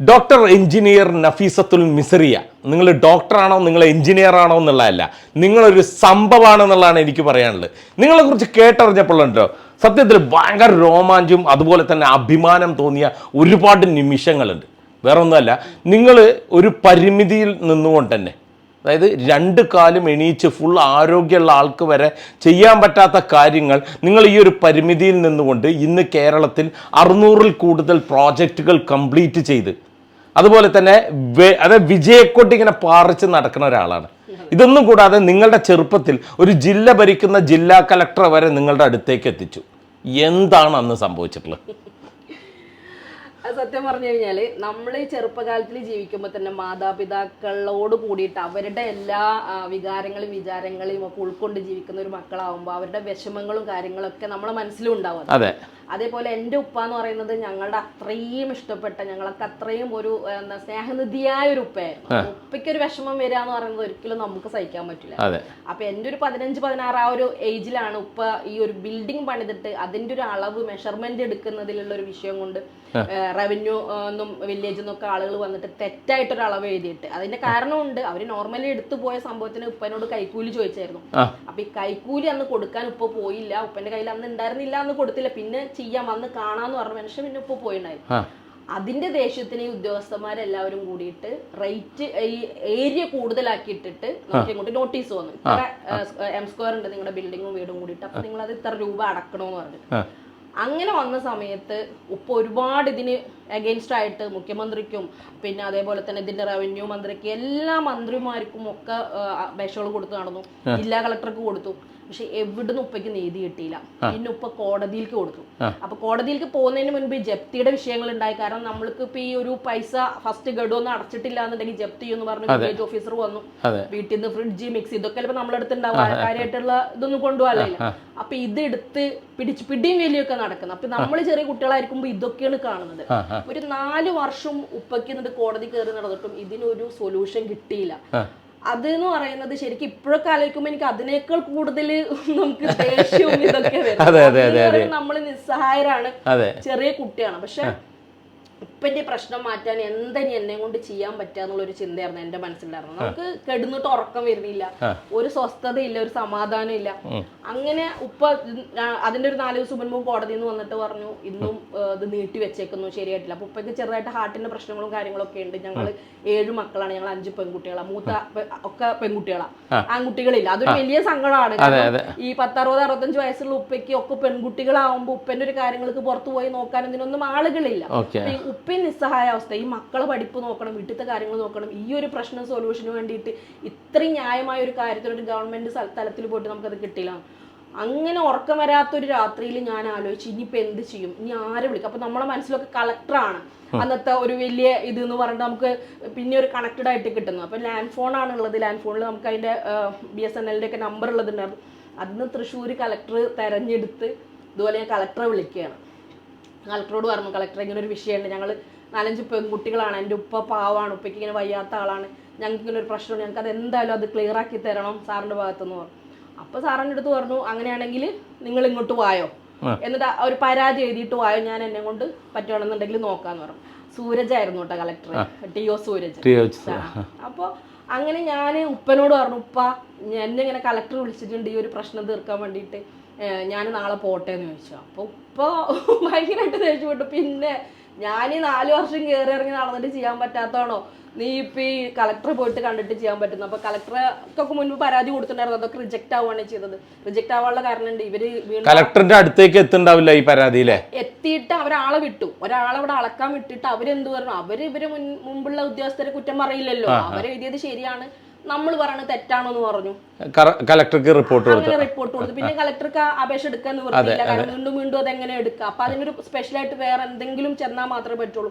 Doctor engineer Nafeesathul മിസറിയ. നിങ്ങൾ ഡോക്ടറാണോ നിങ്ങൾ engineer ആണോ എന്നുള്ളതല്ല. നിങ്ങളൊരു സംഭവമാണെന്നുള്ളതാണ് എനിക്ക് പറയാനുള്ളത്. നിങ്ങളെ കുറിച്ച് കേട്ടറിഞ്ഞപ്പോഴുണ്ടോ സത്യത്തിൽ ഭയങ്കര രോമാഞ്ചും അതുപോലെ തന്നെ അഭിമാനം തോന്നിയ ഒരുപാട് നിമിഷങ്ങളുണ്ട്. വേറെ ഒന്നുമല്ല നിങ്ങൾ ഒരു പരിമിതിയിൽ നിന്നുകൊണ്ട് തന്നെ അതായത് രണ്ട് കാലും എണീച്ച് ഫുൾ ആരോഗ്യമുള്ള ആൾക്ക് വരെ ചെയ്യാൻ പറ്റാത്ത കാര്യങ്ങൾ നിങ്ങൾ ഈ ഒരു പരിമിതിയിൽ നിന്നുകൊണ്ട് ഇന്ന് കേരളത്തിൽ അറുന്നൂറിൽ കൂടുതൽ പ്രോജക്റ്റുകൾ കംപ്ലീറ്റ് ചെയ്ത് അതുപോലെ തന്നെ അതായത് വിജയക്കൊട്ടി ഇങ്ങനെ പാറിച്ച് നടക്കുന്ന ഒരാളാണ്. ഇതൊന്നും കൂടാതെ നിങ്ങളുടെ ചെറുപ്പത്തിൽ ഒരു ജില്ല ഭരിക്കുന്ന ജില്ലാ കലക്ടർ വരെ നിങ്ങളുടെ അടുത്തേക്ക് എത്തിച്ചു. എന്താണ് അന്ന് സംഭവിച്ചിട്ടുള്ളത്? സത്യം പറഞ്ഞു കഴിഞ്ഞാൽ നമ്മൾ ഈ ചെറുപ്പകാലത്തിൽ ജീവിക്കുമ്പോൾ തന്നെ മാതാപിതാക്കളോട് കൂടിയിട്ട് അവരുടെ എല്ലാ വികാരങ്ങളും വിചാരങ്ങളെയും ഒക്കെ ഉൾക്കൊണ്ട് ജീവിക്കുന്ന ഒരു മക്കളാവുമ്പോൾ അവരുടെ വിഷമങ്ങളും കാര്യങ്ങളും ഒക്കെ നമ്മളെ മനസ്സിലും ഉണ്ടാവും അതെ. അതേപോലെ എന്റെ ഉപ്പ എന്ന് പറയുന്നത് ഞങ്ങളുടെ അത്രയും ഇഷ്ടപ്പെട്ട ഞങ്ങളൊക്കെ അത്രയും ഒരു എന്താ സ്നേഹനിധിയായ ഒരു ഉപ്പയായിരുന്നു. ഉപ്പയ്ക്ക് ഒരു വിഷമം വരിക എന്ന് പറയുന്നത് ഒരിക്കലും നമുക്ക് സഹിക്കാൻ പറ്റില്ല. അപ്പൊ എന്റെ ഒരു പതിനഞ്ച് പതിനാറ് ആ ഒരു ഏജിലാണ് ഉപ്പ ഈ ഒരു ബിൽഡിംഗ് പണിതിട്ട് അതിന്റെ ഒരു അളവ് മെഷർമെന്റ് എടുക്കുന്നതിലുള്ള ഒരു വിഷയം കൊണ്ട് റവന്യൂ ഒന്നും വില്ലേജിൽ നിന്നൊക്കെ ആളുകൾ വന്നിട്ട് തെറ്റായിട്ടൊരു അളവ് എഴുതിയിട്ട്. അതിന്റെ കാരണമുണ്ട് അവർ നോർമലി എടുത്തു പോയ സംഭവത്തിന് ഉപ്പനോട് കൈക്കൂലി ചോദിച്ചായിരുന്നു. അപ്പൊ ഈ കൈക്കൂലി അന്ന് കൊടുക്കാൻ ഉപ്പ പോയില്ല. ഉപ്പന്റെ കയ്യിൽ അന്ന് ഉണ്ടായിരുന്നില്ല അന്ന് കൊടുത്തില്ല. പിന്നെ ചെയ്യാം വന്ന് കാണാന്ന് പറഞ്ഞ മനുഷ്യൻ പിന്നെ ഉപ്പ പോയിണ്ടായിരുന്നു അതിന്റെ ദേഷ്യത്തിന് ഈ ഉദ്യോഗസ്ഥന്മാരെല്ലാവരും കൂടിയിട്ട് റേറ്റ് ഈ ഏരിയ കൂടുതലാക്കിയിട്ടിട്ട് നമുക്ക് ഇങ്ങോട്ട് നോട്ടീസ് വന്നു. ഇത്ര എം സ്ക്വയർ ഉണ്ട് നിങ്ങളുടെ ബിൽഡിങ്ങും വീടും കൂടിയിട്ട്. അപ്പൊ നിങ്ങൾ അത് ഇത്ര രൂപ അടക്കണമെന്ന് പറഞ്ഞു. അങ്ങനെ വന്ന സമയത്ത് ഉപ്പ് ഒരുപാട് ഇതിന് അഗെയിൻസ്റ്റ് ആയിട്ട് മുഖ്യമന്ത്രിക്കും പിന്നെ അതേപോലെ തന്നെ ഇതിന്റെ റവന്യൂ മന്ത്രിക്ക് എല്ലാ മന്ത്രിമാർക്കും ഒക്കെ അപേക്ഷകൾ കൊടുത്തു നടന്നു. ജില്ലാ കളക്ടർക്ക് കൊടുത്തു. പക്ഷെ എവിടുന്ന് ഉപ്പയ്ക്ക് നീതി കിട്ടിയില്ല. പിന്നെ ഉപ്പ കോടതിയിലേക്ക് കൊടുത്തു. അപ്പൊ കോടതിയിലേക്ക് പോകുന്നതിന് മുൻപ് ജപ്തിയുടെ വിഷയങ്ങൾ ഉണ്ടായി കാരണം നമ്മൾക്ക് ഇപ്പൊ ഈ ഒരു പൈസ ഫസ്റ്റ് ഗഡു ഒന്നും അടച്ചിട്ടില്ല എന്നുണ്ടെങ്കിൽ ജപ്തി എന്ന് പറഞ്ഞു വില്ലേജ് ഓഫീസർ വന്നു. വീട്ടിൽ നിന്ന് ഫ്രിഡ്ജ് മിക്സി ഇതൊക്കെ ഇപ്പൊ നമ്മളടുത്ത് ഉണ്ടാവും. കാര്യമായിട്ടുള്ള ഇതൊന്നും കൊണ്ടുപോകാനില്ല അപ്പൊ ഇത് എടുത്ത് പിടിച്ച് പിടിയും വലിയൊക്കെ നടക്കുന്നത് അപ്പൊ നമ്മൾ ചെറിയ കുട്ടികളായിരിക്കുമ്പോൾ ഇതൊക്കെയാണ് കാണുന്നത്. ഒരു നാല് വർഷം ഉപ്പയ്ക്ക് എന്നിട്ട് കോടതി കയറി നടന്നിട്ടും ഇതിനൊരു സൊല്യൂഷൻ കിട്ടിയില്ല. അത് എന്ന് പറയുന്നത് ശരിക്കും ഇപ്പോഴൊക്കെ ആലോചിക്കുമ്പോൾ എനിക്ക് അതിനേക്കാൾ കൂടുതൽ നമുക്ക് ദേഷ്യവും ഇതൊക്കെ വരും. നമ്മൾ നിസ്സഹായരാണ് ചെറിയ കുട്ടിയാണ്. പക്ഷെ ഉപ്പന്റെ പ്രശ്നം മാറ്റാൻ എന്തെങ്കിലും എന്നെ കൊണ്ട് ചെയ്യാൻ പറ്റുക എന്നുള്ളൊരു ചിന്തയായിരുന്നു എന്റെ മനസ്സിലായിരുന്നു നമുക്ക് കെടുന്നിട്ട് ഉറക്കം വരുന്നില്ല. ഒരു സ്വസ്ഥതയില്ല ഒരു സമാധാനം ഇല്ല അങ്ങനെ ഉപ്പ അതിന്റെ അതിന്റെ ഒരു നാല് ദിവസം മുൻപ് കോടതിയിൽ നിന്ന് വന്നിട്ട് പറഞ്ഞു ഇന്നും ഇത് നീട്ടി വെച്ചേക്കുന്നു ശരിയായിട്ടില്ല. അപ്പൊ ഉപ്പയ്ക്ക് ചെറുതായിട്ട് ഹാർട്ടിന്റെ പ്രശ്നങ്ങളും കാര്യങ്ങളൊക്കെ ഉണ്ട്. ഞങ്ങൾ ഏഴ് മക്കളാണ്. ഞങ്ങൾ അഞ്ച് പെൺകുട്ടികളാണ് മൂത്ത ഒക്കെ പെൺകുട്ടികളാണ് ആൺകുട്ടികളില്ല. അതൊരു വലിയ സങ്കടമാണ്. ഈ പത്തറുപത് അറുപത്തഞ്ച് വയസ്സുള്ള ഉപ്പയ്ക്ക് ഒക്കെ പെൺകുട്ടികളാവുമ്പോൾ ഉപ്പന്റെ ഒരു കാര്യങ്ങൾക്ക് പുറത്തു പോയി നോക്കാൻ ഇതിനൊന്നും ആളുകളില്ല. ഓക്കെ. അപ്പൊ ഈ ഉപ്പയും നിസ്സഹായ അവസ്ഥ. ഈ മക്കളെ പഠിപ്പ് നോക്കണം വീട്ടിലത്തെ കാര്യങ്ങൾ നോക്കണം. ഈ ഒരു പ്രശ്നം സൊല്യൂഷന് വേണ്ടിയിട്ട് ഇത്രയും ന്യായമായ ഒരു കാര്യത്തിൽ ഒരു ഗവൺമെന്റ് സ്ഥല- തലത്തിൽ പോയിട്ട് നമുക്കത് കിട്ടില്ല അങ്ങനെ ഉറക്കം വരാത്തൊരു രാത്രിയിൽ ഞാൻ ആലോചിച്ച് ഇനിയിപ്പോൾ എന്ത് ചെയ്യും? ഇനി ആരെ വിളിക്കും? അപ്പൊ നമ്മുടെ മനസ്സിലൊക്കെ കളക്ടറാണ് അന്നത്തെ ഒരു വലിയ ഇത് എന്ന് പറഞ്ഞിട്ട് നമുക്ക് പിന്നെ ഒരു കണക്റ്റഡ് ആയിട്ട് കിട്ടുന്നു അപ്പൊ ലാൻഡ് ഫോൺ ആണുള്ളത് ലാൻഡ് ഫോണിൽ നമുക്ക് അതിന്റെ ബി എസ് എൻ എല്ലിന്റെ ഒക്കെ നമ്പർ ഉള്ളതുണ്ടായിരുന്നു അന്ന് തൃശ്ശൂർ കളക്ടർ തെരഞ്ഞെടുത്ത് ഇതുപോലെ ഞാൻ കളക്ടറെ വിളിക്കുകയാണ്. കളക്ടറോട് പറഞ്ഞു കളക്ടർ ഇങ്ങനെ ഒരു വിഷയമുണ്ട്. ഞങ്ങൾ നാലഞ്ച് പെൺകുട്ടികളാണ്. എന്റെ ഉപ്പ പാവാണ്. ഉപ്പയ്ക്ക് ഇങ്ങനെ വയ്യാത്ത ആളാണ്. ഞങ്ങൾക്ക് ഇങ്ങനെ ഒരു പ്രശ്നമുണ്ട്. ഞങ്ങൾക്ക് അത് എന്തായാലും അത് ക്ലിയർ ആക്കി തരണം സാറിന്റെ ഭാഗത്തുനിന്ന് പറഞ്ഞു. അപ്പോൾ സാറിന്റെ അടുത്ത് പറഞ്ഞു അങ്ങനെയാണെങ്കിൽ നിങ്ങൾ ഇങ്ങോട്ട് വായോ? എന്നിട്ട് ഒരു പരാതി എഴുതിയിട്ട് വായോ? ഞാൻ എന്നെ കൊണ്ട് പറ്റുകയാണെന്നുണ്ടെങ്കിൽ നോക്കാന്ന് പറഞ്ഞു. സൂരജ് ആയിരുന്നു കേട്ടോ കളക്ടർ ടി ഒ സൂരജ്. അപ്പോൾ അങ്ങനെ ഞാൻ ഉപ്പനോട് പറഞ്ഞു ഉപ്പ എന്നെ ഇങ്ങനെ കളക്ടർ വിളിച്ചിട്ടുണ്ട്. ഈ ഒരു പ്രശ്നം തീർക്കാൻ വേണ്ടിയിട്ട്. ഞാൻ നാളെ പോട്ടെ എന്ന് ചോദിച്ചു. അപ്പോൾ ഉപ്പ ഭയങ്കരമായിട്ട് ദേഷ്യപ്പെട്ടു പിന്നെ ഞാൻ ഈ നാല് വർഷം കയറി ഇറങ്ങി നടന്നിട്ട് ചെയ്യാൻ പറ്റാത്തതാണോ? നീ ഇപ്പം ഈ കളക്ടറെ പോയിട്ട് കണ്ടിട്ട് ചെയ്യാൻ പറ്റുന്നു. അപ്പോൾ കളക്ടറൊക്കെ മുൻപ് പരാതി കൊടുത്തിട്ടുണ്ടായിരുന്നു. അതൊക്കെ റിജക്റ്റ് ആവുകയാണ് ചെയ്തത്. റിജക്ട് ആവാനുള്ള കാരണം ഉണ്ട് ഇവർ കളക്ടറിന്റെ അടുത്തേക്ക് എത്തുണ്ടാവില്ല ഈ പരാതിയിലെ? എത്തിയിട്ട് അവരാളെ വിട്ടു. ഒരാളെ അവിടെ അളക്കാൻ വിട്ടിട്ട് അവരെന്ത് പറഞ്ഞു? അവർ ഇവർ മുൻപുള്ള മുമ്പുള്ള ഉദ്യോഗസ്ഥരെ കുറ്റം പറയില്ലല്ലോ. അവരെഴുതിയത് ശരിയാണ്. നമ്മൾ പറയുന്നത് തെറ്റാണോന്ന് പറഞ്ഞു. കളക്ടർക്ക് റിപ്പോർട്ട് കൊടുത്തു. അങ്ങനെ റിപ്പോർട്ട് കൊടുത്തു. പിന്നെ കളക്ടർക്ക് അപേക്ഷ എടുക്കാൻ പറഞ്ഞില്ല കാരണം വീണ്ടും വീണ്ടും അതെങ്ങനെ എടുക്കുക അപ്പൊ അതിനൊരു സ്പെഷ്യലായിട്ട് വേറെ എന്തെങ്കിലും ചെന്നാൽ മാത്രമേ പറ്റുള്ളൂ.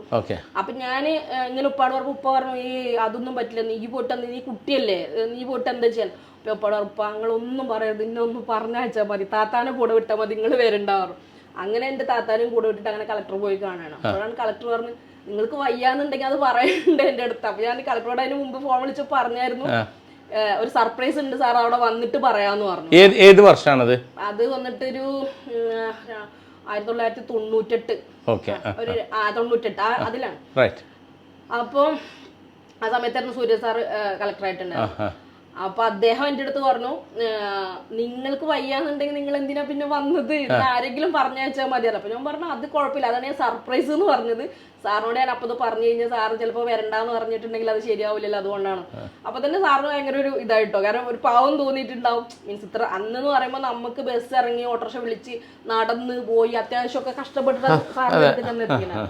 അപ്പൊ ഞാൻ ഇങ്ങനെ ഉപ്പാട് പറഞ്ഞു ഉപ്പ പറഞ്ഞു ഈ അതൊന്നും പറ്റില്ല. നീ പോയിട്ട് നീ കുട്ടിയല്ലേ? നീ പോയിട്ട് എന്താ ചെയ്യാൻ? അപ്പൊ ഉപ്പാട് ഉപ്പ നിങ്ങളൊന്നും പറയരുത്. ഇന്നൊന്നും പറഞ്ഞയച്ചാൽ മതി. താത്താനെ കൂടെ വിട്ടാൽ മതി. നിങ്ങൾ വരണ്ടാവും അങ്ങനെ എന്റെ താത്താനും കൂടെ വിട്ടിട്ട് അങ്ങനെ കളക്ടർ പോയി കാണണം അപ്പോഴാണ് കളക്ടർ പറഞ്ഞു നിങ്ങൾക്ക് വയ്യാന്നുണ്ടെങ്കിൽ അത് പറയണ്ട എന്റെ അടുത്ത്. അപ്പൊ ഞാൻ കളക്ടറോട് അതിന് മുമ്പ് ഫോൺ വിളിച്ച് പറഞ്ഞായിരുന്നു. ഒരു സർപ്രൈസ് ഉണ്ട് സാർ അവിടെ വന്നിട്ട് പറയാന്ന് പറഞ്ഞു. ഏത് വർഷമാണത് അത് വന്നിട്ട് ഒരു ആയിരത്തി തൊള്ളായിരത്തി തൊണ്ണൂറ്റെട്ട് ഒരു തൊണ്ണൂറ്റെട്ട് അതിലാണ്. അപ്പം ആ സമയത്തായിരുന്നു സൂര്യ സാർ കളക്ടറായിട്ടുണ്ടായിരുന്നു അപ്പൊ അദ്ദേഹം എന്റെ അടുത്ത് പറഞ്ഞു നിങ്ങൾക്ക് വയ്യാന്നുണ്ടെങ്കിൽ നിങ്ങൾ എന്തിനാ പിന്നെ വന്നത്? ആരെങ്കിലും ആരെങ്കിലും പറഞ്ഞയച്ചാൽ മതിയല്ലോ. അപ്പൊ ഞാൻ പറഞ്ഞു അത് കുഴപ്പമില്ല. അതാണ് ഞാൻ സർപ്രൈസ് എന്ന് പറഞ്ഞത്. സാറിനോട് ഞാൻ അപ്പൊ ഇത് പറഞ്ഞു കഴിഞ്ഞാൽ സാറ് ചിലപ്പോൾ വരണ്ടാന്ന് പറഞ്ഞിട്ടുണ്ടെങ്കിൽ അത് ശരിയാവില്ലല്ലോ അതുകൊണ്ടാണ്. അപ്പൊ തന്നെ സാറിന് ഭയങ്കര ഒരു ഇതായിട്ടോ. കാരണം ഒരു പാവം തോന്നിയിട്ടുണ്ടാവും. മീൻസ് ഇത്ര അന്നെന്ന് പറയുമ്പോൾ നമുക്ക് ബസ് ഇറങ്ങി ഓട്ടോറിക്ഷ വിളിച്ച് നടന്ന് പോയി അത്യാവശ്യമൊക്കെ കഷ്ടപ്പെട്ടിട്ട് സാറിന്റെ അടുത്ത് ചെന്നെത്തിക്കുന്നത്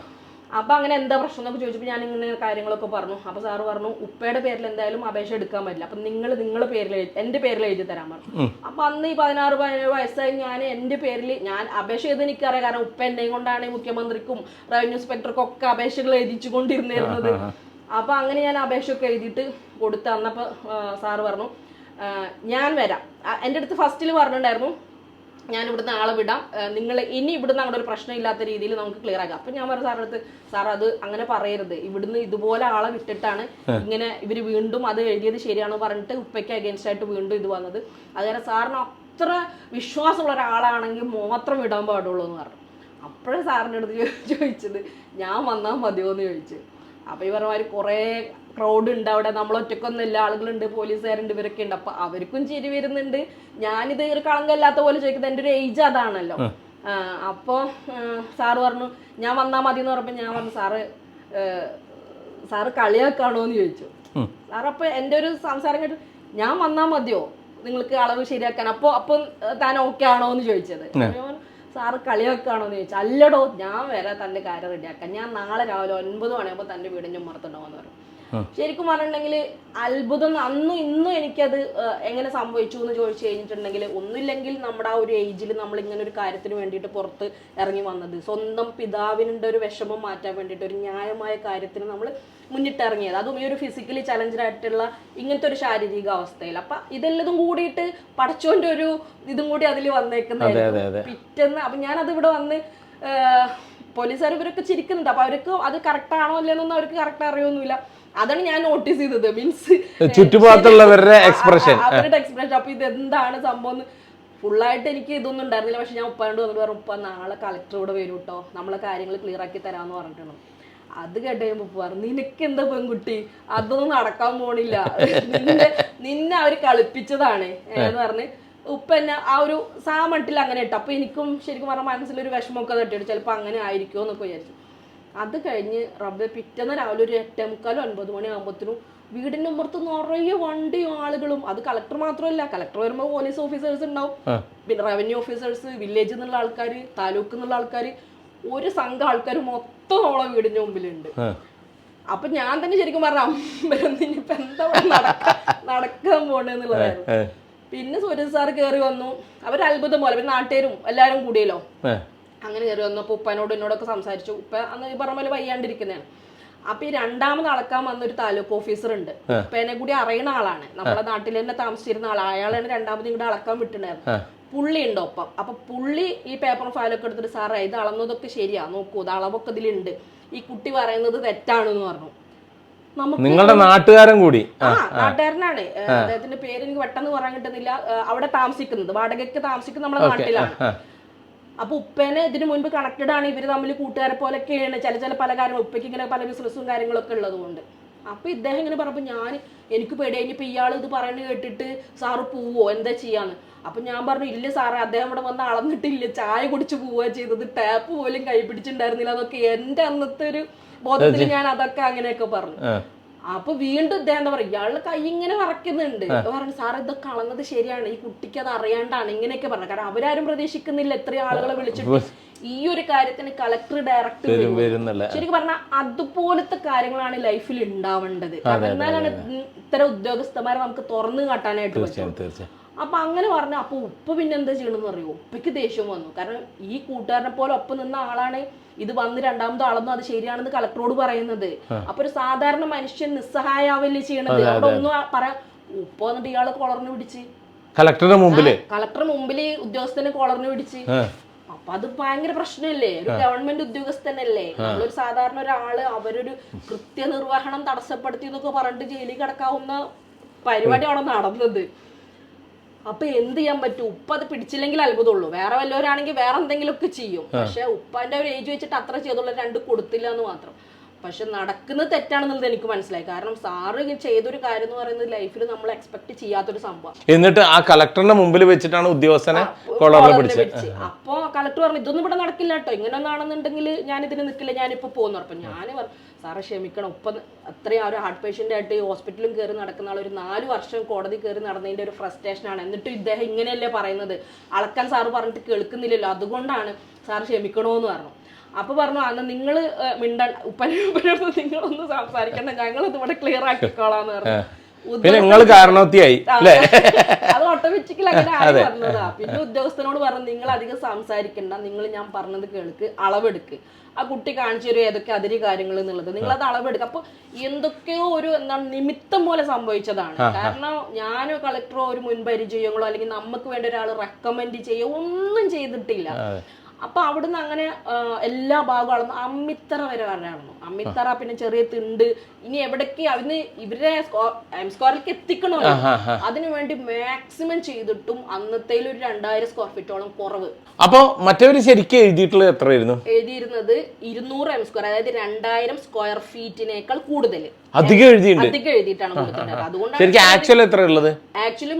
അപ്പൊ അങ്ങനെ എന്താ പ്രശ്നം എന്നൊക്കെ ചോദിച്ചപ്പോൾ ഞാൻ ഇങ്ങനെ കാര്യങ്ങളൊക്കെ പറഞ്ഞു. അപ്പൊ സാറ് പറഞ്ഞു ഉപ്പയുടെ പേരിൽ എന്തായാലും അപേക്ഷ എടുക്കാൻ പറ്റില്ല. അപ്പൊ നിങ്ങൾ നിങ്ങളുടെ പേരിൽ എന്റെ എന്റെ പേരിൽ എഴുതി തരാൻ പറഞ്ഞു. അപ്പൊ അന്ന് ഈ പതിനാറ് പതിനേഴ് വയസ്സായി ഞാൻ എന്റെ പേരിൽ ഞാൻ അപേക്ഷ ചെയ്ത് എനിക്കറിയാം. കാരണം ഉപ്പ എന്നെയും കൊണ്ടാണ് മുഖ്യമന്ത്രിക്കും റവന്യൂ ഇൻസ്പെക്ടർക്കും ഒക്കെ അപേക്ഷകൾ എഴുതിച്ചു കൊണ്ടിരുന്നിരുന്നത്. അപ്പൊ അങ്ങനെ ഞാൻ അപേക്ഷയൊക്കെ എഴുതിയിട്ട് കൊടുത്ത് അന്നപ്പോ സാറ് പറഞ്ഞു ഞാൻ വരാം. എന്റെ അടുത്ത് ഫസ്റ്റിൽ പറഞ്ഞിട്ടുണ്ടായിരുന്നു ഞാൻ ഇവിടുന്ന് ആളെ വിടാം. നിങ്ങൾ ഇനി ഇവിടുന്ന് അവിടെ ഒരു പ്രശ്നം ഇല്ലാത്ത രീതിയിൽ നമുക്ക് ക്ലിയർ ആക്കാം. അപ്പൊ ഞാൻ പറഞ്ഞു സാറിനടുത്ത് അടുത്ത് സാർ അത് അങ്ങനെ പറയരുത്. ഇവിടുന്ന് ഇതുപോലെ ആളെ വിട്ടിട്ടാണ് ഇങ്ങനെ ഇവർ വീണ്ടും അത് എഴുതിയത് ശരിയാണെന്ന് പറഞ്ഞിട്ട് ഉപ്പയ്ക്ക് അഗേൻസ്റ്റ് ആയിട്ട് വീണ്ടും ഇത് വന്നത്. അതുകാരണം സാറിന് അത്ര വിശ്വാസമുള്ള ഒരാളാണെങ്കിൽ മാത്രം വിടാൻ പാടുള്ളൂ എന്ന് പറഞ്ഞു. അപ്പോഴേ സാറിന്റെ അടുത്ത് ചോദിച്ചത്. ഞാൻ വന്നാൽ മതിയോ എന്ന് ചോദിച്ചു. അപ്പൊ ഈ പറഞ്ഞ മാതിരി കുറേ ക്രൗഡ് ഉണ്ട്. അവിടെ നമ്മൾ ഒറ്റക്കൊന്നുമില്ല ആളുകളുണ്ട് പോലീസുകാരുണ്ട് ഇവരൊക്കെ ഉണ്ട്. അപ്പൊ അവർക്കും ചിരി വരുന്നുണ്ട്. ഞാനിത് ഒരു കളങ്കല്ലാത്ത പോലെ ചോദിക്കുന്നത്. എന്റെ ഒരു ഏജ് അതാണല്ലോ. അപ്പോൾ അപ്പൊ സാറ് പറഞ്ഞു ഞാൻ വന്നാൽ മതി എന്ന് പറഞ്ഞപ്പോൾ ഞാൻ പറഞ്ഞു സാറ് സാറ് കളിയാക്കാണോ എന്ന് ചോദിച്ചു. സാറ് എന്റെ എന്റെ ഒരു സംസാരം കേട്ട് ഞാൻ വന്നാൽ മതിയോ? നിങ്ങൾക്ക് അളവ് ശരിയാക്കാൻ? അപ്പോൾ അപ്പം താൻ ഓക്കെ ആണോ എന്ന് ചോദിച്ചത്. സാറ് കളിയാക്കാണോ എന്ന് ചോദിച്ചാൽ അല്ലടോ ഞാൻ വരെ തന്റെ കാര്യം റെഡിയാക്കാം ഞാൻ നാളെ രാവിലെ ഒൻപത് മണിയാകുമ്പോൾ തന്റെ വീടിന്റെ എന്ന് പറഞ്ഞു ശരിക്കും പറഞ്ഞിട്ടുണ്ടെങ്കിൽ അത്ഭുതം അന്നും ഇന്നും എനിക്കത് എങ്ങനെ സംഭവിച്ചു എന്ന് ചോദിച്ചു കഴിഞ്ഞിട്ടുണ്ടെങ്കിൽ ഒന്നുമില്ലെങ്കിൽ നമ്മുടെ ആ ഒരു ഏജിൽ നമ്മൾ ഇങ്ങനെ ഒരു കാര്യത്തിന് വേണ്ടിയിട്ട് പുറത്ത് ഇറങ്ങി വന്നത്. സ്വന്തം പിതാവിന്റെ ഒരു വിഷമം മാറ്റാൻ വേണ്ടിയിട്ട് ഒരു ന്യായമായ കാര്യത്തിന് നമ്മൾ മുന്നിട്ടിറങ്ങിയത് അതും ഈ ഒരു ഫിസിക്കലി ചലഞ്ചായിട്ടുള്ള ഇങ്ങനത്തെ ഒരു ശാരീരിക അവസ്ഥയിൽ. അപ്പൊ ഇതെല്ലതും കൂടിയിട്ട് പടച്ചോന്റെ ഒരു ഇതും കൂടി അതിൽ വന്നേക്കുന്നതായിരുന്നു പിറ്റേന്ന് അപ്പൊ ഞാനത് ഇവിടെ വന്ന് പോലീസുകാർ ഇവരൊക്കെ ചിരിക്കുന്നുണ്ട്. അപ്പൊ അവർക്ക് അത് കറക്റ്റ് ആണോ അല്ലെന്നൊന്നും അവർക്ക് കറക്റ്റ് അറിയൊന്നുമില്ല. അതാണ് ഞാൻ നോട്ടീസ് ചെയ്തത്. മീൻസ് ചുറ്റുപാടുള്ളവരുടെ എക്സ്പ്രഷൻ അവരുടെ എക്സ്പ്രഷൻ അപ്പൊ ഇത് എന്താണ് സംഭവം എന്ന് ഫുള്ളായിട്ട് എനിക്ക് ഇതൊന്നും ഉണ്ടായിരുന്നില്ല. പക്ഷെ ഞാൻ ഉപ്പാണ്ട് വന്നിട്ട് പറഞ്ഞു ഉപ്പ നാളെ കളക്ടറോട് വരും കേട്ടോ നമ്മളെ കാര്യങ്ങൾ ക്ലിയർ ആക്കി തരാമെന്ന് പറഞ്ഞിട്ടുണ്ട് അത് കേട്ട് കഴിയുമ്പോ ഉപ്പ പറഞ്ഞു നിനക്ക് എന്താ പെൺകുട്ടി? അതൊന്നും നടക്കാൻ പോണില്ല. നിന്നെ നിന്നെ അവർ കളിപ്പിച്ചതാണ്. എന്ന് പറഞ്ഞ് ഉപ്പ എന്നെ ആ ഒരു സാമട്ടിൽ അങ്ങനെ ഇട്ടു. അപ്പൊ എനിക്കും ശരിക്കും പറഞ്ഞാൽ മനസ്സിലൊരു വിഷമമൊക്കെ തട്ടിയിട്ട് ചിലപ്പോൾ അങ്ങനെ ആയിരിക്കുമോ എന്നൊക്കെ വിചാരിച്ചു. അത് കഴിഞ്ഞ് റബ്ബെ പിറ്റേന്ന് രാവിലെ ഒരു എട്ടേ മുക്കാലും ഒൻപത് മണി ആകുമ്പോഴത്തേനും വീടിന്റെ ഉമ്മർത്ത് നിറയെ വണ്ടിയും ആളുകളും. അത് കളക്ടർ മാത്രമല്ല. കളക്ടർ വരുമ്പോൾ പോലീസ് ഓഫീസേഴ്സ് ഉണ്ടാവും. പിന്നെ റവന്യൂ ഓഫീസേഴ്സ് വില്ലേജിൽ നിന്നുള്ള ആൾക്കാർ താലൂക്കിൽ നിന്നുള്ള ആൾക്കാർ ഒരു സംഘം ആൾക്കാർ മൊത്തം നമ്മളെ വീടിന്റെ മുമ്പിലുണ്ട്. അപ്പൊ ഞാൻ തന്നെ ശരിക്കും പറഞ്ഞ അമ്പലം ഇനിയിപ്പോ എന്താ നടക്കാൻ പോണെന്നുള്ളതായിരുന്നു. പിന്നെ സൂര്യൻ സാർ കയറി വന്നു. അവർ അത്ഭുതം പോലെ പിന്നെ നാട്ടുകാരും എല്ലാരും കൂടിയല്ലോ. അങ്ങനെ കയറി വന്നപ്പോൾ ഉപ്പനോട് എന്നോടൊക്കെ സംസാരിച്ചു. ഉപ്പ അന്ന് ഈ പറഞ്ഞ പോലെ വയ്യാണ്ടിരിക്കുന്നതാണ്. അപ്പൊ ഈ രണ്ടാമത് അളക്കാൻ വന്ന ഒരു താലൂക്ക് ഓഫീസർ ഉണ്ട്. ഉപ്പേനെ കൂടി അറിയുന്ന ആളാണ്. നമ്മുടെ നാട്ടിൽ തന്നെ താമസിച്ചിരുന്ന ആളാണ് അയാളാണ് രണ്ടാമത് ഇങ്ങോട്ട് അളക്കാൻ വിട്ടിട്ടുണ്ടായിരുന്നു. പുള്ളി ഉണ്ട് ഒപ്പം. അപ്പൊ പുള്ളി ഈ പേപ്പർ ഫയലൊക്കെ എടുത്തിട്ട് സാറേ ഇത് അളന്നതൊക്കെ ശരിയാ. നോക്കൂ ഇത് അളവൊക്കെ ഇതിലുണ്ട്. ഈ കുട്ടി പറയുന്നത് തെറ്റാണെന്ന് പറഞ്ഞു. നിങ്ങളുടെ നാട്ടുകാരൻ കൂടി. ആ നാട്ടുകാരനാണ്. അദ്ദേഹത്തിന്റെ പേര് എനിക്ക് പെട്ടെന്ന് പറയാൻ കിട്ടുന്നില്ല. അവിടെ താമസിക്കുന്നത്. വാടകയ്ക്ക് താമസിക്കുന്ന നമ്മുടെ നാട്ടിലാണ്. അപ്പൊ ഉപ്പേനെ ഇതിന് മുൻപ് കണക്റ്റഡ് ആണ്. ഇവർ തമ്മിൽ കൂട്ടുകാരെ പോലൊക്കെയാണ് ചില ചില പല കാര്യങ്ങളും ഉപ്പയ്ക്ക് ഇങ്ങനെ പല ബിസിനസ്സും കാര്യങ്ങളൊക്കെ ഉള്ളതുകൊണ്ട്. അപ്പൊ ഇദ്ദേഹം ഇങ്ങനെ പറഞ്ഞപ്പോ ഞാൻ എനിക്ക് പേടി ഇനിയിപ്പോ ഇയാൾ ഇത് പറയുന്നത് കേട്ടിട്ട് സാറ് പോവോ? എന്താ ചെയ്യാന്ന്? അപ്പൊ ഞാൻ പറഞ്ഞു ഇല്ല സാറേ അദ്ദേഹം ഇവിടെ വന്ന് അളന്നിട്ടില്ല. ചായ കുടിച്ച് പോവുക ചെയ്തത്. ടാപ്പ് പോലും കൈ പിടിച്ചിട്ടുണ്ടായിരുന്നില്ല. അതൊക്കെ എന്റെ അന്നത്തെ ഒരു ബോധത്തിൽ ഞാൻ അതൊക്കെ അങ്ങനെയൊക്കെ പറഞ്ഞു. അപ്പൊ വീണ്ടും ഇദ്ദേഹം എന്താ പറയാ ഇയാളുടെ കൈ ഇങ്ങനെ വറക്കുന്നുണ്ട്. പറഞ്ഞു സാർ ഇതൊക്കെ കളഞ്ഞത് ശരിയാണ്. ഈ കുട്ടിക്ക് അത് അറിയാണ്ടാണ്. ഇങ്ങനെയൊക്കെ പറഞ്ഞത് കാരണം അവരാരും പ്രതീക്ഷിക്കുന്നില്ല എത്ര ആളുകളെ വിളിച്ചിട്ട്. ഈ ഒരു കാര്യത്തിന് കളക്ടർ ഡയറക്ടർ ശരിക്കും പറഞ്ഞാൽ അതുപോലത്തെ കാര്യങ്ങളാണ് ലൈഫിൽ ഉണ്ടാവേണ്ടത്. എന്നാലാണ് ഇത്തരം ഉദ്യോഗസ്ഥന്മാരെ നമുക്ക് തുറന്നു കാട്ടാനായിട്ട് പറ്റും അപ്പൊ അങ്ങനെ പറഞ്ഞു അപ്പൊ ഉപ്പ് പിന്നെ എന്താ ചെയ്യണമെന്ന് അറിയോ? ഉപ്പയ്ക്ക് ദേഷ്യം വന്നു. കാരണം ഈ കൂട്ടുകാരനെ പോലെ ഒപ്പം നിന്ന ആളാണ് ഇത് വന്ന് രണ്ടാമത് ആളൊന്നും അത് ശരിയാണെന്ന് കളക്ടറോട് പറയുന്നത്. അപ്പൊ ഒരു സാധാരണ മനുഷ്യൻ നിസ്സഹായാവല്ലേ ചെയ്യണത്? അവിടെ ഒന്നും പറയാ ഉപ്പ വന്നിട്ട് ഇയാളെ കൊളറിന് പിടിച്ച്. കളക്ടറുടെ മുമ്പിൽ കളക്ടർ മുമ്പിൽ ഉദ്യോഗസ്ഥനെ കൊളറിന് പിടിച്ച്. അപ്പൊ അത് ഭയങ്കര പ്രശ്നമല്ലേ ഒരു ഗവൺമെന്റ് ഉദ്യോഗസ്ഥനല്ലേ? നമ്മളൊരു സാധാരണ ഒരാൾ അവരൊരു കൃത്യനിർവഹണം തടസ്സപ്പെടുത്തി എന്നൊക്കെ പറഞ്ഞിട്ട് ജയിലിൽ കിടക്കാവുന്ന പരിപാടി അവിടെ നടന്നത്? അപ്പൊ എന്ത് ചെയ്യാൻ പറ്റും? ഉപ്പ അത് പിടിച്ചില്ലെങ്കിൽ അത്ഭുതമുള്ളൂ. വേറെ വല്ലവരാണെങ്കിൽ വേറെ എന്തെങ്കിലുമൊക്കെ ചെയ്യും. പക്ഷെ ഉപ്പാന്റെ ഒരു ഏജ് വെച്ചിട്ട് അത്ര ചെയ്തുള്ള രണ്ട് കൊടുത്തില്ല എന്ന് മാത്രം. പക്ഷെ നടക്കുന്നത് തെറ്റാണെന്നുള്ളത് എനിക്ക് മനസ്സിലായി. കാരണം സാറ് ചെയ്തൊരു കാര്യം എന്ന് പറയുന്നത് ലൈഫിൽ നമ്മൾ എക്സ്പെക്ട് ചെയ്യാത്തൊരു സംഭവം. എന്നിട്ട് ആ കളക്ടറിന്റെ മുമ്പിൽ വെച്ചിട്ടാണ് ഉദ്യോഗസ്ഥനെ കോളറിൽ പിടിച്ചത് അപ്പോ കളക്ടർ പറഞ്ഞു ഇതൊന്നും ഇവിടെ നടക്കില്ല കേട്ടോ ഇങ്ങനെ ഒന്നാണെന്നുണ്ടെങ്കിൽ ഞാൻ ഇതിന് നിൽക്കില്ല ഞാനിപ്പോ പോകുന്നു അപ്പൊ ഞാൻ സാറെ ക്ഷമിക്കണം. ഇപ്പൊ അത്രയും ആ ഒരു ഹാർട്ട് പേഷ്യന്റ് ആയിട്ട് ഹോസ്പിറ്റലും കയറി നടക്കുന്ന ആൾ ഒരു നാല് വർഷം കോടതി കയറി നടന്നതിന്റെ ഒരു ഫ്രസ്ട്രേഷൻ ആണ്. എന്നിട്ട് ഇദ്ദേഹം ഇങ്ങനെയല്ലേ പറയുന്നത്? അളക്കാൻ സാറ് പറഞ്ഞിട്ട് കേൾക്കുന്നില്ലല്ലോ. അതുകൊണ്ടാണ് സാർ ക്ഷമിക്കണോന്ന് പറഞ്ഞു. അപ്പൊ പറഞ്ഞു അന്ന് നിങ്ങൾ മിണ്ട ഉപ്പനടുത്ത് നിങ്ങളൊന്ന് സംസാരിക്കണ്ട ഞങ്ങൾ ഇതിവിടെ ക്ലിയർ ആക്കിക്കോളാന്ന് പറഞ്ഞു. പിന്നെ നിങ്ങൾ കാരണവത്തിയായി അത് ഓട്ടോമാറ്റിക്കലി അങ്ങനെ ആയി വന്നതാ. പിന്നെ ഉദ്യോഗസ്ഥനോട് പറഞ്ഞു നിങ്ങൾ അധികം സംസാരിക്കണ്ട നിങ്ങൾ ഞാൻ പറഞ്ഞത് കേൾക്ക് അളവെടുക്ക്. ആ കുട്ടി കാണിച്ചു തരും ഏതൊക്കെ അതിരി കാര്യങ്ങൾ എന്നുള്ളത്. നിങ്ങൾ അത് അളവെടുക്കുക അപ്പൊ എന്തൊക്കെയോ ഒരു എന്താണ് നിമിത്തം പോലെ സംഭവിച്ചതാണ്. കാരണം ഞാനോ കളക്ടറോ ഒരു മുൻപരിചയങ്ങളോ അല്ലെങ്കിൽ നമുക്ക് വേണ്ട ഒരാൾ റെക്കമെൻഡ് ചെയ്യോ ഒന്നും ചെയ്തിട്ടില്ല. അപ്പൊ അവിടുന്ന് അങ്ങനെ എല്ലാ ഭാഗവും അളന്നു. അമ്മിത്തറ വരെ വരായിരുന്നു അമ്മിത്തറ പിന്നെ ചെറിയ തിണ്ട്. ഇനി എവിടേക്ക് അതിന് ഇവരെ എം സ്ക്വയറിലേക്ക് എത്തിക്കണോ? അതിനു വേണ്ടി മാക്സിമം ചെയ്തിട്ടും അന്നത്തെ ഒരു രണ്ടായിരം സ്ക്വയർ ഫീറ്റോളം കുറവ്. അപ്പൊ മറ്റവര് ശരിക്കും എഴുതിയിട്ടുള്ളത് എത്രയായിരുന്നു? എഴുതിയിരുന്നത് ഇരുന്നൂറ് എം സ്ക്വയർ അതായത് രണ്ടായിരം സ്ക്വയർ ഫീറ്റിനേക്കാൾ കൂടുതൽ. അധികം എഴുതിയിട്ടുണ്ട്. അധികം എഴുതിയിട്ടാണ് കൊടുത്തിട്ടുള്ളത്. അതുകൊണ്ടാണ് ആക്ച്വൽ എത്ര ഉള്ളത്? ആക്ച്വലി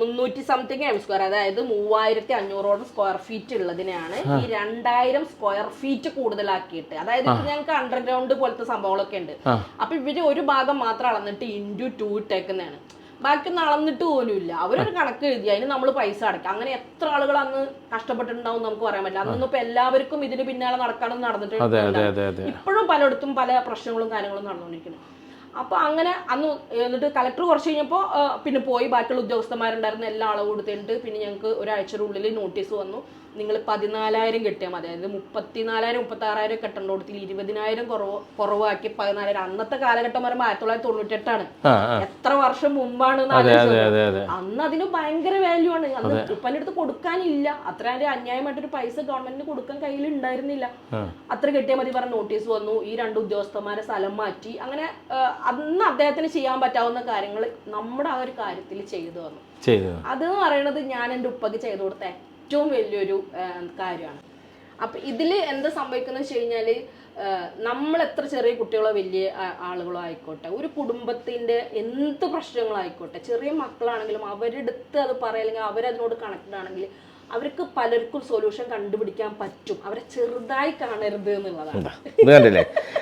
മുന്നൂറ്റി സംതിങ് എം സ്ക്വയർ അതായത് മൂവായിരത്തി അഞ്ഞൂറോളം സ്ക്വയർ ഫീറ്റ് ഉള്ളതിനെയാണ് ഈ രണ്ടായിരം സ്ക്വയർ ഫീറ്റ് കൂടുതലാക്കിയിട്ട്. അതായത് ഇപ്പൊ ഞങ്ങൾക്ക് അണ്ടർഗ്രൗണ്ട് പോലത്തെ സംഭവങ്ങളൊക്കെ ഉണ്ട്. അപ്പൊ ഇവർ ഒരു ഭാഗം മാത്രം അളന്നിട്ട് ഇന്റു ടു ഇട്ടേക്കുന്നതാണ് ബാക്കിയൊന്നും അളന്നിട്ട് പോലും ഇല്ല. അവരൊരു കണക്ക് എഴുതി അതിന് നമ്മൾ പൈസ അടയ്ക്കാം. അങ്ങനെ എത്ര ആളുകൾ അന്ന് കഷ്ടപ്പെട്ടിട്ടുണ്ടാവും നമുക്ക് പറയാൻ പറ്റില്ല. അന്നൊന്നും ഇപ്പൊ എല്ലാവർക്കും ഇതിന് പിന്നാലെ നടക്കാനൊന്നും നടന്നിട്ട് അതെ അതെ അതെ അതെ. ഇപ്പോഴും പലയിടത്തും പല പ്രശ്നങ്ങളും കാര്യങ്ങളും നടന്നുകൊണ്ടിരിക്കുന്നു. അപ്പൊ അങ്ങനെ അന്ന് എന്നിട്ട് കലക്ടർ കുറച്ച് കഴിഞ്ഞപ്പോൾ പിന്നെ പോയി ബാക്കിയുള്ള ഉദ്യോഗസ്ഥന്മാരുണ്ടായിരുന്ന എല്ലാ അളവ് കൊടുത്തിട്ട് പിന്നെ ഞങ്ങൾക്ക് ഒരാഴ്ചയുടെ ഉള്ളിൽ നോട്ടീസ് വന്നു. നിങ്ങൾ പതിനാലായിരം കിട്ടിയാൽ മതി. അതായത് മുപ്പത്തിനാലായിരം മുപ്പത്തി ആറായിരം കെട്ടേണ്ട കൊടുത്തിൽ ഇരുപതിനായിരം കുറവ് കുറവാക്കി പതിനാലായിരം. അന്നത്തെ കാലഘട്ടം പറയുമ്പോൾ ആയിരത്തി തൊള്ളായിരത്തി തൊണ്ണൂറ്റെട്ടാണ് എത്ര വർഷം മുമ്പാണ് അന്ന് അതിന് ഭയങ്കര വാല്യൂ ആണ്. അന്ന് ഉപ്പന്റെ അടുത്ത് കൊടുക്കാനില്ല. അത്ര അന്യായമായിട്ടൊരു പൈസ ഗവൺമെന്റിന് കൊടുക്കാൻ കയ്യിൽ ഉണ്ടായിരുന്നില്ല. അത്ര കിട്ടിയാൽ മതി പറഞ്ഞ നോട്ടീസ് വന്നു. ഈ രണ്ട് ഉദ്യോഗസ്ഥന്മാരെ സ്ഥലം മാറ്റി. അങ്ങനെ അന്ന് അദ്ദേഹത്തിന് ചെയ്യാൻ പറ്റാവുന്ന കാര്യങ്ങൾ നമ്മുടെ ആ ഒരു കാര്യത്തിൽ ചെയ്തു വന്നു അത് എന്ന് പറയുന്നത് ഞാൻ എന്റെ ഉപ്പക്ക് ചെയ്തു കൊടുത്ത. ഏറ്റവും വലിയൊരു കാര്യമാണ്. അപ്പൊ ഇതിൽ എന്താ സംഭവിക്കുന്നത് വെച്ച് കഴിഞ്ഞാൽ നമ്മൾ എത്ര ചെറിയ കുട്ടികളോ വലിയ ആളുകളോ ആയിക്കോട്ടെ ഒരു കുടുംബത്തിന്റെ എന്ത് പ്രശ്നങ്ങളായിക്കോട്ടെ ചെറിയ മക്കളാണെങ്കിലും അവരെടുത്ത് അത് പറയാം അല്ലെങ്കിൽ അവരതിനോട് കണക്റ്റഡ് ആണെങ്കിൽ അവർക്ക് പലർക്കും സൊല്യൂഷൻ കണ്ടുപിടിക്കാൻ പറ്റും. അവരെ ചെറുതായി കാണരുത് എന്നുള്ളതാണ്. ഇത്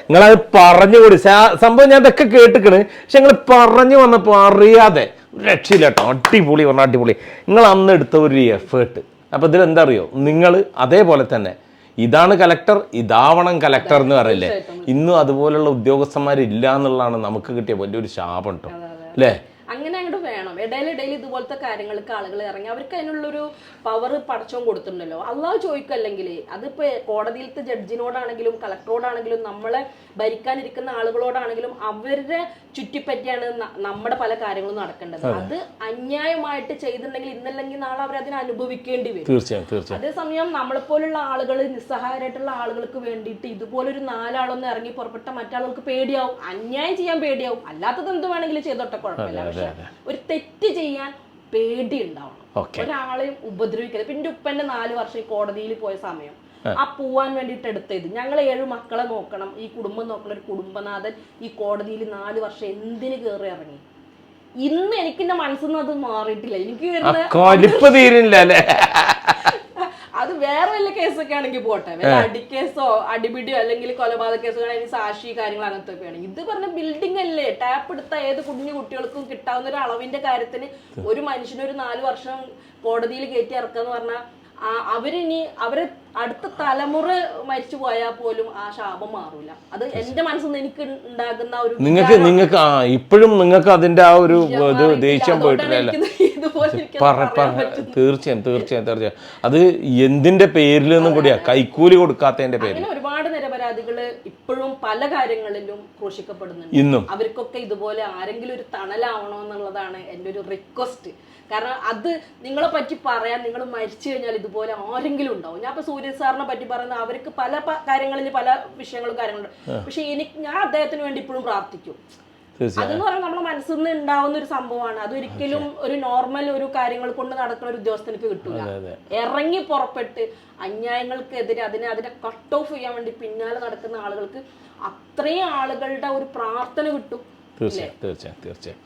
നിങ്ങൾ പറഞ്ഞു കൂടി. സംഭവം ഞാൻ ഇതൊക്കെ കേട്ടിക്കണ്. പക്ഷെ നിങ്ങൾ പറഞ്ഞു വന്നപ്പോൾ അറിയാതെ രക്ഷയില്ല കേട്ടോ. അടിപൊളി പറഞ്ഞ അടിപൊളി. നിങ്ങൾ അന്ന് എടുത്ത ഒരു എഫേർട്ട് അപ്പൊ ഇതിലെന്തറിയോ? എന്താ അറിയോ നിങ്ങൾ അതേപോലെ തന്നെ ഇതാണ് കലക്ടർ ഇതാവണം കലക്ടർ എന്ന് പറയില്ലേ? ഇന്നും അതുപോലുള്ള ഉദ്യോഗസ്ഥന്മാരില്ല എന്നുള്ളതാണ് നമുക്ക് കിട്ടിയ വലിയൊരു ശാപം കേട്ടോ അല്ലേ അങ്ങനെ അങ്ങോട്ട് വേണം. ഇടയിൽ ഇടയിൽ ഇതുപോലത്തെ കാര്യങ്ങൾക്ക് ആളുകൾ ഇറങ്ങി അവർക്ക് അതിനുള്ളൊരു പവർ പടച്ചോൻ കൊടുത്തിട്ടുണ്ടല്ലോ. അള്ളാഹ് ചോദിക്കല്ലെങ്കിൽ അതിപ്പോ കോടതിയിലത്തെ ജഡ്ജിനോടാണെങ്കിലും കളക്ടറോടാണെങ്കിലും നമ്മളെ ഭരിക്കാനിരിക്കുന്ന ആളുകളോടാണെങ്കിലും അവരുടെ ചുറ്റിപ്പറ്റിയാണ് നമ്മുടെ പല കാര്യങ്ങളും നടക്കേണ്ടത്. അത്. അന്യായമായിട്ട് ചെയ്തിട്ടുണ്ടെങ്കിൽ ഇന്നല്ലെങ്കിൽ നാളെ അവർ അതിനെ അനുഭവിക്കേണ്ടി വരും. അതേസമയം നമ്മളെപ്പോലുള്ള ആളുകൾ നിസ്സഹായരായിട്ടുള്ള ആളുകൾക്ക് വേണ്ടിയിട്ട് ഇതുപോലൊരു നാലാളൊന്ന് ഇറങ്ങി പുറപ്പെട്ട മറ്റാളുകൾക്ക് പേടിയാവും. അന്യായം ചെയ്യാൻ പേടിയാവും. അല്ലാത്തത് എന്ത് വേണമെങ്കിലും ചെയ്തോട്ടെ കുഴപ്പമില്ല. പക്ഷെ ഒരു തെറ്റ് ചെയ്യാൻ പേടി ഉണ്ടാവണം ഒരാളെയും ഉപദ്രവിക്കരുത്. പിന്നെ ഉപ്പന്റെ നാല് വർഷം കോടതിയിൽ പോയ സമയം. ആ. പോവാൻ വേണ്ടിയിട്ട് എടുത്തത് ഞങ്ങൾ ഏഴ് മക്കളെ നോക്കണം. ഈ കുടുംബം നോക്കണം. ഒരു കുടുംബനാഥൻ ഈ കോടതിയിൽ നാല് വർഷം എന്തിന് കയറി ഇറങ്ങി? ഇന്ന് എനിക്ക് എന്റെ മനസ്സിൽ നിന്ന് അത് മാറിയിട്ടില്ല. എനിക്ക് വരുന്ന തീരില്ല അല്ലേ? അത് വേറെ വല്ല കേസൊക്കെ ആണെങ്കിൽ പോട്ടെ. വല്ല അടിക്കേസോ അടിപിടിയോ അല്ലെങ്കിൽ കൊലപാതക കേസോ ആണെങ്കിൽ സാക്ഷി കാര്യങ്ങൾ അങ്ങനത്തെ ആണെങ്കിൽ ഇത് പറഞ്ഞ ബിൽഡിംഗ് അല്ലേ? ടാപ്പ് എടുത്ത ഏത് കുഞ്ഞു കുട്ടികൾക്കും കിട്ടാവുന്ന ഒരു അളവിന്റെ കാര്യത്തിന് ഒരു മനുഷ്യന് ഒരു നാല് വർഷം കോടതിയിൽ കയറ്റി ഇറക്കാന്ന് പറഞ്ഞാൽ അവരിനി അവരെ അടുത്ത തലമുറ മരിച്ചു പോയാൽ പോലും ആ ശാപം മാറൂല. അത് എന്റെ മനസ്സിൽ നിന്ന് എനിക്ക് ഉണ്ടാകുന്ന ഒരു നിങ്ങൾക്ക് നിങ്ങൾക്ക് ആ ഇപ്പോഴും നിങ്ങൾക്ക് അതിന്റെ ആ ഒരു ഇത്. ദേഷ്യം പോയിട്ടില്ല. തീർച്ചയായും തീർച്ചയായും തീർച്ചയായും. അത് എന്തിന്റെ പേരിൽ നിന്നും കൂടിയാ? കൈക്കൂലി കൊടുക്കാത്തതിന്റെ പേരിൽ. അങ്ങനെ ഒരുപാട് ഇപ്പോഴും പല കാര്യങ്ങളിലും ക്രൂശിക്കപ്പെടുന്നുണ്ട്. ഇന്നും. അവർക്കൊക്കെ ഇതുപോലെ ആരെങ്കിലും ഒരു തണലാവണോ എന്നുള്ളതാണ് എന്റെ ഒരു റിക്വസ്റ്റ് കാരണം അത് നിങ്ങളെ പറ്റി പറയാൻ നിങ്ങൾ മരിച്ചു കഴിഞ്ഞാൽ ഇതുപോലെ ആരെങ്കിലും ഉണ്ടാവും. ഞാൻ ഇപ്പൊ സൂര്യ സാറിനെ പറ്റി പറയുന്ന അവർക്ക് പല കാര്യങ്ങളിൽ പല വിഷയങ്ങളും കാര്യങ്ങളുണ്ട്. പക്ഷെ എനിക്ക് ഞാൻ അദ്ദേഹത്തിന് വേണ്ടി ഇപ്പോഴും പ്രാർത്ഥിക്കും. അതെന്ന് പറയുമ്പോൾ നമ്മുടെ മനസ്സിൽ നിന്ന് ഉണ്ടാവുന്ന ഒരു സംഭവമാണ്. അത് ഒരിക്കലും ഒരു നോർമൽ ഒരു കാര്യങ്ങൾ കൊണ്ട് നടക്കുന്ന ഒരു ഉദ്യോഗസ്ഥനിക്ക് കിട്ടൂല. ഇറങ്ങി പുറപ്പെട്ട് അന്യായങ്ങൾക്കെതിരെ അതിനെ അതിനെ കട്ട് ഓഫ് ചെയ്യാൻ വേണ്ടി പിന്നാലെ നടക്കുന്ന ആളുകൾക്ക് അത്രയും ആളുകളുടെ ഒരു പ്രാർത്ഥന കിട്ടും തീർച്ചയായും തീർച്ചയായും തീർച്ചയായും.